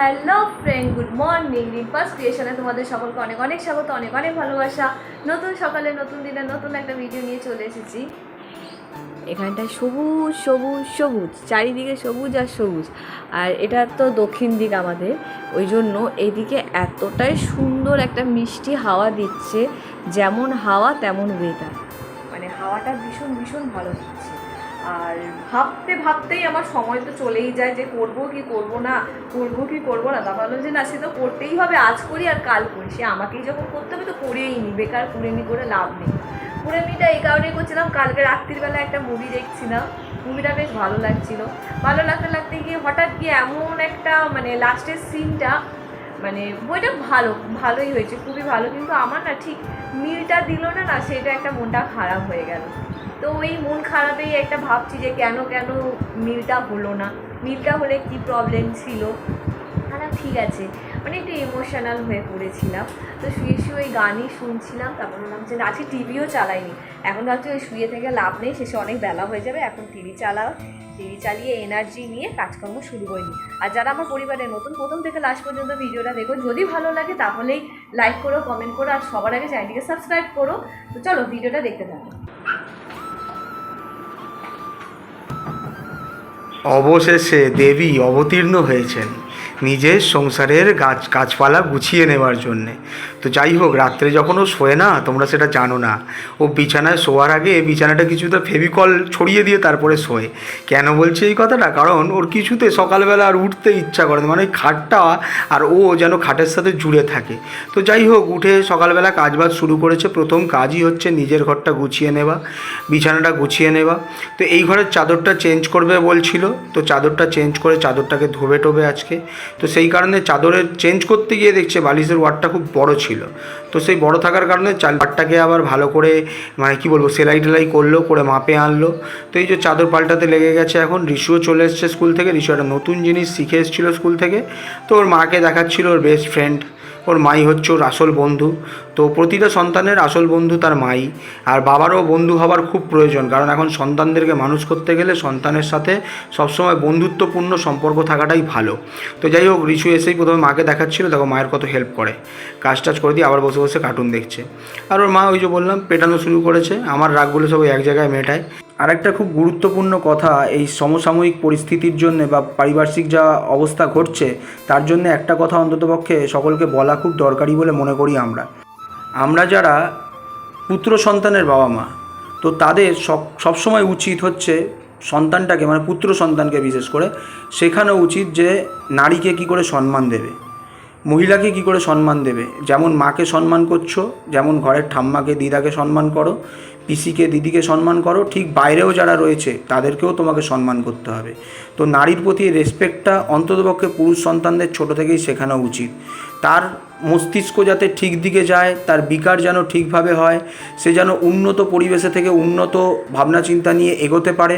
Hello friend good morning Rimpa's ক্রিয়েশনে তোমাদের সকলকে অনেক অনেক স্বাগত, অনেক অনেক ভালোবাসা। নতুন সকালে, নতুন দিনে নতুন একটা ভিডিও নিয়ে চলে এসেছি। এখানটায় সবুজ সবুজ সবুজ, চারিদিকে সবুজ আর সবুজ। আর এটা তো দক্ষিণ দিক আমাদের। ওই জন্য এদিকে এতটাই সুন্দর একটা মিষ্টি হাওয়া দিচ্ছে। যেমন হাওয়া, তেমন ওয়েদার মানে হাওয়াটা ভীষণ ভীষণ ভালো দিচ্ছে। আর ভাবতে ভাবতেই আমার সময় তো চলেই যায় যে করব কি করব না, করব কি করব না। তা ভাবলাম যে, না, সে তো করতেই হবে, আজ করি আর কাল করি। সে আমাকেই যখন করতে হবে তো করেই নি, বেকার করে নি করে লাভ নেই। কুড়েমিটা এই কারণেই করছিলাম। কালকে রাত্রিবেলা একটা মুভি দেখছিলাম। মুভিটা বেশ ভালো লাগছিল। ভালো লাগতে লাগতে গিয়ে হঠাৎ গিয়ে এমন একটা মানে লাস্টের সিনটা মানে বইটা ভালো, ভালোই হয়েছে, খুবই ভালো। কিন্তু আমার না ঠিক মিলটা দিল না না, সেটা একটা মনটা খারাপ হয়ে গেল। তো ওই মন খারাপেই একটা ভাবছি যে কেন কেন মিলটা হলো না? মিলটা হলে কি প্রবলেম ছিল? না ঠিক আছে। মানে একটু ইমোশনাল হয়ে পড়েছিলাম। তো শুয়ে শুয়ে ওই গানই শুনছিলাম, তারপর বললাম যে আজকে টিভিও চালাইনি। এখন ভাবছি ওই শুয়ে থেকে লাভ নেই, শেষে অনেক বেলা হয়ে যাবে, এখন টিভি চালাও। টিভি চালিয়ে এনার্জি নিয়ে কাজকর্ম শুরু করিনি আর যারা আমার পরিবারের নতুন, প্রথম থেকে লাস্ট পর্যন্ত ভিডিওটা দেখো, যদি ভালো লাগে তাহলেই লাইক করো কমেন্ট করো, আর সবার আগে চ্যানেলটিকে সাবস্ক্রাইব করো। তো চলো, ভিডিওটা দেখতে থাকো। অবশেষে দেবী অবতীর্ণ হয়েছেন নিজের সংসারের গাছ গাছপালা গুছিয়ে নেওয়ার জন্যে। তো যাই হোক, রাত্রে যখন ও শোয় না, তোমরা সেটা জানো না। ও বিছানায় শোয়ার আগে বিছানাটা কিছুটা ফেভিকল ছড়িয়ে দিয়ে তারপরে শোয়। কেন বলছি এই কথাটা? কারণ ওর কিছুতে সকালবেলা আর উঠতে ইচ্ছা করে না মানে খাটটা আর ও যেন খাটের সাথে জুড়ে থাকে। তো যাই হোক, উঠে সকালবেলা কাজবাজ শুরু করেছে। প্রথম কাজই হচ্ছে নিজের ঘরটা গুছিয়ে নেওয়া, বিছানাটা গুছিয়ে নেওয়া। তো এই ঘরের চাদরটা চেঞ্জ করবে বলছিল। তো চাদরটা চেঞ্জ করে চাদরটাকে ধোবে টোবে আজকে। তো সেই কারণে চাদরের চেঞ্জ করতে গিয়ে দেখছে বালিশের ওয়ার্ডটা খুব বড় ছিল। তো সেই বড় থাকার কারণে চাল আবার ভালো করে মানে কি বলব, সেলাই টেলাই করল, করে মাপে আনলো। তো এই যে চাদর পাল্টাতে লেগে গেছে এখন রিশুও চলে এসছে স্কুল থেকে। রিশু একটা নতুন জিনিস শিখে এসেছিল স্কুল থেকে। তো ওর মাকে দেখাচ্ছিল ওর বেস্ট ফ্রেন্ড ওর মাই হচ্ছে ওর আসল বন্ধু। তো প্রতিটা সন্তানের আসল বন্ধু তার মাই। আর বাবারও বন্ধু হবার খুব প্রয়োজন, কারণ এখন সন্তানদেরকে মানুষ করতে গেলে সন্তানের সাথে সবসময় বন্ধুত্বপূর্ণ সম্পর্ক থাকাটাই ভালো। তো যাই হোক রিশু এসেই প্রথমে মাকে দেখাচ্ছিল, দেখো মায়ের কত হেল্প করে। কাজ টাজ করে দিয়ে আবার বসে বসে কার্টুন দেখছে। আর ওর মা ওই যে বললাম, পেটানো শুরু করেছে। আমার রাগগুলো সব এক জায়গায় মেটায়। আর একটা খুব গুরুত্বপূর্ণ কথা, এই সমসাময়িক পরিস্থিতির জন্য বা পারিপার্শ্বিক যা অবস্থা ঘটছে, তার জন্য একটা কথা অন্ততপক্ষে সকলকে বলা খুব দরকারি বলে মনে করি আমরা। আমরা যারা পুত্র সন্তানের বাবা মা, তো তাদের সব সবসময় উচিত হচ্ছে সন্তানটাকে মানে পুত্র সন্তানকে বিশেষ করে, শেখানো উচিত যে নারীকে কি করে সম্মান দেবে। মহিলাকে কি করে সম্মান দেবে? যেমন মাকে সম্মান করছ, যেমন ঘরের ঠাম্মাকে, দিদাকে সম্মান করো, পিসিকে, দিদিকে সম্মান করো, ঠিক বাইরেও যারা রয়েছে, তাদেরকেও তোমাকে সম্মান করতে হবে। তো নারীর প্রতি রেসপেক্টটা অন্ততপক্ষে পুরুষ সন্তানদের ছোট থেকেই শেখানো উচিত। তার মস্তিষ্ক যাতে ঠিক দিকে যায়, তার বিকার যেন ঠিকভাবে হয়, সে যেন উন্নত পরিবেশে থেকে উন্নত ভাবনা চিন্তা নিয়ে এগোতে পারে।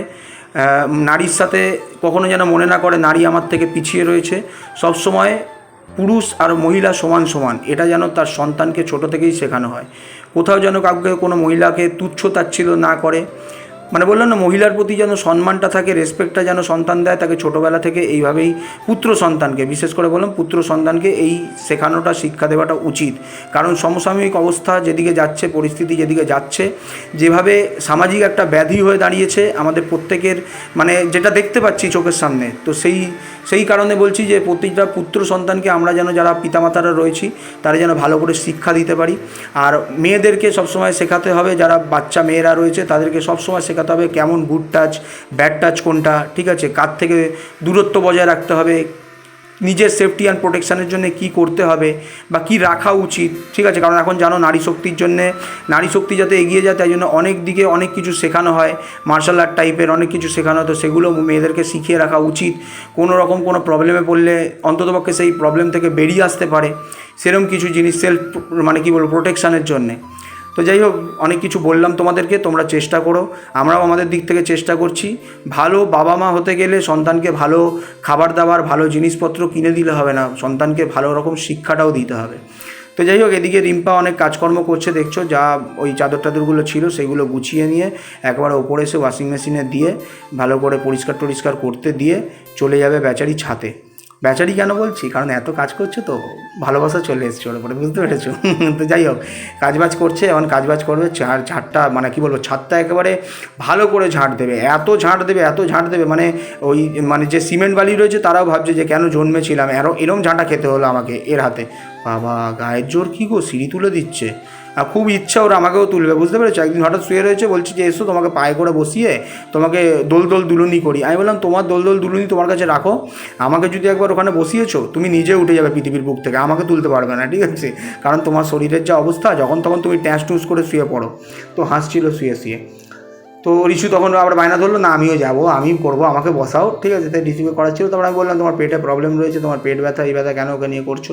নারীর সাথে কখনো যেন মনে না করে নারী আমার থেকে পিছিয়ে রয়েছে। সবসময় পুরুষ আর মহিলা সমান সমান, এটা যেন তার সন্তানকে ছোট থেকেই শেখানো হয়। কোথাও যেন কাউকে কোনো মহিলাকে তুচ্ছ তাচ্ছিল্য না করে মানে বললাম না, মহিলার প্রতি যেন সম্মানটা থাকে রেসপেক্টটা যেন সন্তান দেয়, তাকে ছোটোবেলা থেকে এইভাবেই পুত্র সন্তানকে, বিশেষ করে বললাম পুত্র সন্তানকে এই শেখানোটা, শিক্ষা দেওয়াটা উচিত। কারণ সমসাময়িক অবস্থা যেদিকে যাচ্ছে, পরিস্থিতি যেদিকে যাচ্ছে, যেভাবে সামাজিক একটা ব্যাধি হয়ে দাঁড়িয়েছে, আমাদের প্রত্যেকের মানে যেটা দেখতে পাচ্ছি চোখের সামনে, তো সেই সেই কারণে বলছি যে প্রতিটা পুত্র সন্তানকে আমরা যেন যারা পিতামাতারা রয়েছি, তারা যেন ভালো করে শিক্ষা দিতে পারি। আর মেয়েদেরকে সবসময় শেখাতে হবে, যারা বাচ্চা মেয়েরা রয়েছে, তাদেরকে সবসময় শেখাতে হবে কেমন গুড টাচ ব্যাড টাচ কোনটা, ঠিক আছে? কার থেকে দূরত্ব বজায় রাখতে হবে? নিজের সেফটি অ্যান্ড প্রোটেকশানের জন্য কি করতে হবে? বা কি রাখা উচিত? ঠিক আছে? কারণ এখন জানো নারী শক্তির জন্যে, নারী শক্তি যাতে এগিয়ে যায়, তাই জন্য অনেক দিকে অনেক কিছু শেখানো হয়। মার্শাল আর্ট টাইপের অনেক কিছু শেখানো হয় তো সেগুলো মেয়েদেরকে শিখিয়ে রাখা উচিত। কোনো রকম কোনো প্রবলেমে পড়লে অন্ততপক্ষে সেই প্রবলেম থেকে বেরিয়ে আসতে পারে। সেরকম কিছু জিনিস সেলফ মানে কি বলব প্রোটেকশানের জন্যে। তো যাই হোক, অনেক কিছু বললাম তোমাদেরকে, তোমরা চেষ্টা করো। আমরাও আমাদের দিক থেকে চেষ্টা করছি। ভালো বাবা মা হতে গেলে সন্তানকে ভালো খাবার দাবার, ভালো জিনিসপত্র কিনে দিলে হবে না। সন্তানকে ভালো রকম শিক্ষাটাও দিতে হবে। তো যাই হোক, এদিকে রিম্পা অনেক কাজকর্ম করছে, দেখছ? যা ওই চাদর টাদরগুলো ছিল, সেগুলো গুছিয়ে নিয়ে একবার ওপরে এসে ওয়াশিং মেশিনে দিয়ে, ভালো করে পরিষ্কার টরিষ্কার করতে দিয়ে, চলে যাবে বেচারি ছাতে। বেচারি কেন বলছি? কারণ এত কাজ করছে তো ভালোবাসা চলে এসছে ওর উপরে, বুঝতে পেরেছ? তো যাই হোক, কাজবাজ করছে, এখন কাজবাজ করবে ঝাড় ঝাড়টা মানে কি বলব, ছাদটা একেবারে ভালো করে ঝাঁট দেবে, এত ঝাঁট দেবে, এত ঝাঁট দেবে মানে ওই মানে যে সিমেন্ট বালি রয়েছে তারাও ভাবছে যে কেন জন্মেছিলাম, এরম এরম ঝাঁটা খেতে হলো আমাকে এর হাতে। বাবা, গায়ের জোর কী গো, সিঁড়ি তুলে দিচ্ছে। খুব ইচ্ছা ওরা আমাকেও তুলবে, বুঝতে পেরেছ? একদিন হঠাৎ শুয়ে রয়েছে, বলছি যে, এসো তোমাকে পায়ে করে বসিয়ে তোমাকে দোল দোল দুলুনি করি। আমি বললাম, তোমার দোল দোল দুলুনি তোমার কাছে রাখো। আমাকে যদি একবার ওখানে বসিয়েছো, তুমি নিজে উঠে যাবে পৃথিবীর বুক থেকে। আমাকে তুলতে পারবে না, ঠিক আছে? কারণ তোমার শরীরের যা অবস্থা, যখন তখন তুমি ট্যাঁস টুস করে শুয়ে পড়ো। তো হাসছিল শুয়ে শুয়ে। তো ঋষু তখন আবার বায়না ধরলো, না, আমিও যাব, আমি করব, আমাকে বসাও। ঠিক আছে? তাই ঋষুকে করা ছিল, তারপর আমি বললাম, তোমার পেটে প্রবলেম রয়েছে, তোমার পেট ব্যথা, এই ব্যথা কেন ওকে নিয়ে করছ?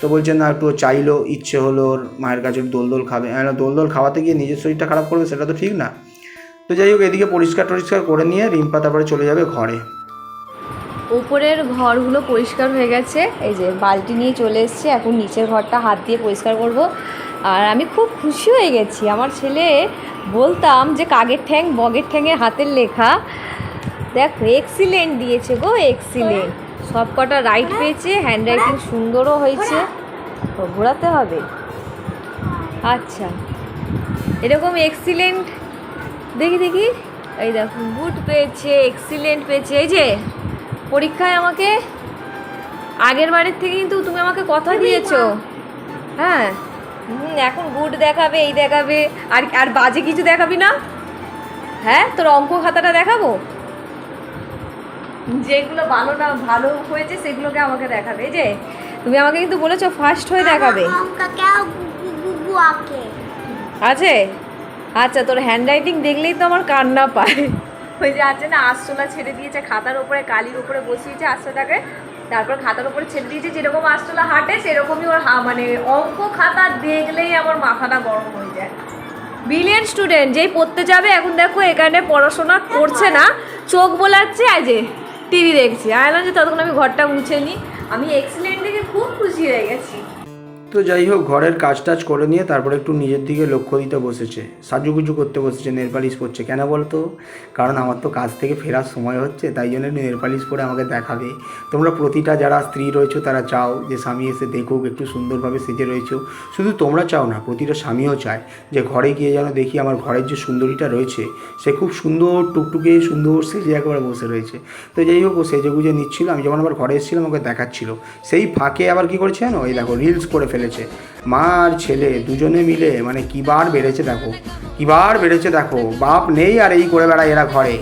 তো বলছে না একটু চাইলো ইচ্ছে হলো ওর মায়ের কাছে দোল দোল খাবে। বললাম, দোল দোল খাওয়াতে গিয়ে নিজের শরীরটা খারাপ করবে সেটা তো ঠিক না। তো যাই হোক এদিকে পরিষ্কার টরিষ্কার করে নিয়ে রিম্পা তারপরে চলে যাবে ঘরে। উপরের ঘরগুলো পরিষ্কার হয়ে গেছে। এই যে বালতি নিয়ে চলে এসেছি এখন নিচের ঘরটা হাত দিয়ে পরিষ্কার করব। আর আমি খুব খুশি হয়ে গেছি। আমার ছেলে বলতাম যে কাগের ঠ্যাং বগের ঠ্যাঙের হাতের লেখা। দেখো এক্সিলেন্ট দিয়েছে গো এক্সিলেন্ট সব কটা রাইট পেয়েছে হ্যান্ড রাইটিং সুন্দরও হয়েছে। তো ঘোরাতে হবে। আচ্ছা। এরকম এক্সিলেন্ট দেখি দেখি। এই দেখো গুড পেয়েছে এক্সিলেন্ট পেয়েছে। এই যে পরীক্ষায় আমাকে আগের বারের থেকে কিন্তু তুমি আমাকে কথা দিয়েছ। হ্যাঁ। হুম, এখন গুড দেখাবে এই দেখাবে আর আর বাজে কিছু দেখাবি না? হ্যাঁ তোর অঙ্ক খাতাটা দেখাবো? যেগুলো ভালো না ভালো হয়েছে সেগুলোকে আমাকে দেখাবে। যে তুমি আমাকে কিন্তু বলেছ ফার্স্ট হয়ে দেখাবে। আছে? আচ্ছা তোর হ্যান্ড রাইটিং দেখলেই তো আমার কান্না পায়। ওই যে আছে না আশ্রলা ছেড়ে দিয়েছে খাতার ওপরে কালির ওপরে বসিয়েছে আশ্রটাকে তারপর খাতার উপরে ছেড়ে দিয়েছে যেরকম আশ্রলা হাঁটে সেরকমই ওর হা মানে অঙ্ক খাতা দেখলেই আমার মাথাটা গরম হয়ে যায়। ব্রিলিয়েন্ট স্টুডেন্ট যেই পড়তে যাবে এখন দেখো এখানে পড়াশোনা করছে না। হ্যাঁ, হ্যাঁ। চোখ বোলাচ্ছে আজে টিভি দেখছি। আয়লাম যে ততক্ষণ আমি ঘরটা মুছে নিই। আমি এক্সিলেন্ট দেখে খুব খুশি হয়ে গেছি। তো যাই হোক, ঘরের কাজ টাজ করে নিয়ে তারপরে একটু নিজের দিকে লক্ষ্য দিতে বসেছে। সাজুগুজু করতে বসেছে নেলপালিশ পরছে কেন বলতো? কারণ আমার তো কাজ থেকে ফেরার সময় হচ্ছে, তাই জন্য নেলপালিশ পরে আমাকে দেখাবে। তোমরা প্রতিটা যারা স্ত্রী রয়েছো, তারা চাও যে স্বামী এসে দেখুক, একটু সুন্দরভাবে সেজে রয়েছো। শুধু তোমরা চাও না, প্রতিটা স্বামীও চায় যে ঘরে গিয়ে যেন দেখি আমার ঘরের যে সুন্দরীটা রয়েছে, সে খুব সুন্দর, টুকটুকে সুন্দর সেজে একবার বসে রয়েছে। তো যাই হোক, ও সেজে গুজে নিচ্ছিল। আমি যখন আবার ঘরে এসেছিলাম আমাকে দেখাচ্ছিল। সেই ফাঁকে আবার কি করছে জানো? এই দেখো রিলস করে ফেলেছে। মা আর ছেলে দুজনে মিলে মানে কিবার বেড়েছে দেখো কিবার বেড়েছে দেখো, বাপ নেই আর এই করে বেড়ায় এরা ঘরে।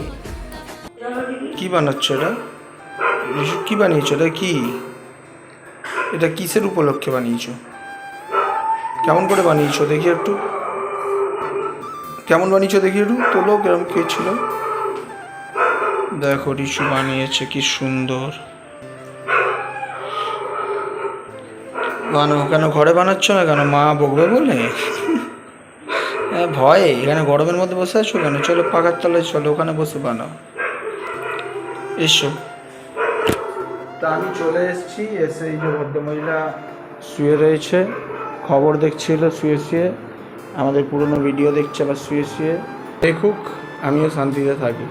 কি বানাচ্ছ এটা? কি বানিয়েছো? এটা কি? এটা কিসের উপলক্ষে বানিয়েছো? কেমন করে বানিয়েছো? দেখি একটু। কেমন বানিয়েছো দেখি একটু? তোলো কেমন কে ছিল দেখো, রিশু বানিয়েছে, কি সুন্দর। বানো কেন ঘরে বানাচ্ছ না কেন? মা বকবে বলে? হ্যাঁ ভয়ে। এখানে গরমের মধ্যে বসে আছো কেন? চলো পাকার তলায় চলো ওখানে বসে বানাও। এসো। তা আমি চলে এসেছি এসে এই যে ভদ্রমহিলা শুয়ে রয়েছে। খবর দেখছিল শুয়ে শুয়ে। আমাদের পুরনো ভিডিও দেখছে আবার শুয়ে শুয়ে। দেখুক আমিও শান্তিতে থাকি।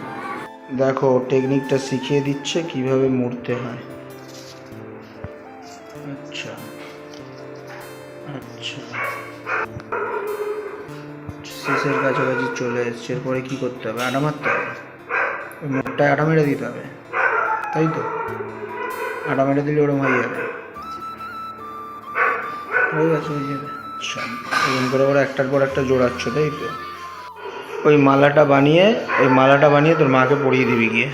দেখো টেকনিকটা শিখিয়ে দিচ্ছে কীভাবে মুড়তে হয়। শেষের কাছাকাছি চলে এসছে, এরপরে কী করতে হবে? আটা মারতে হবে। মুখটায় আটা মেরে দিতে হবে। তাই তো? আটা মেরে দিলে ওরম হয়ে যাবে। হয়ে গেছে, হয়ে যাবে। আচ্ছা এরকম করে করে একটার পর একটা জোড়াচ্ছ, তাই তো? ওই মালাটা বানিয়ে, ওই মালাটা বানিয়ে তোর মাকে পরিয়ে দিবি গিয়ে।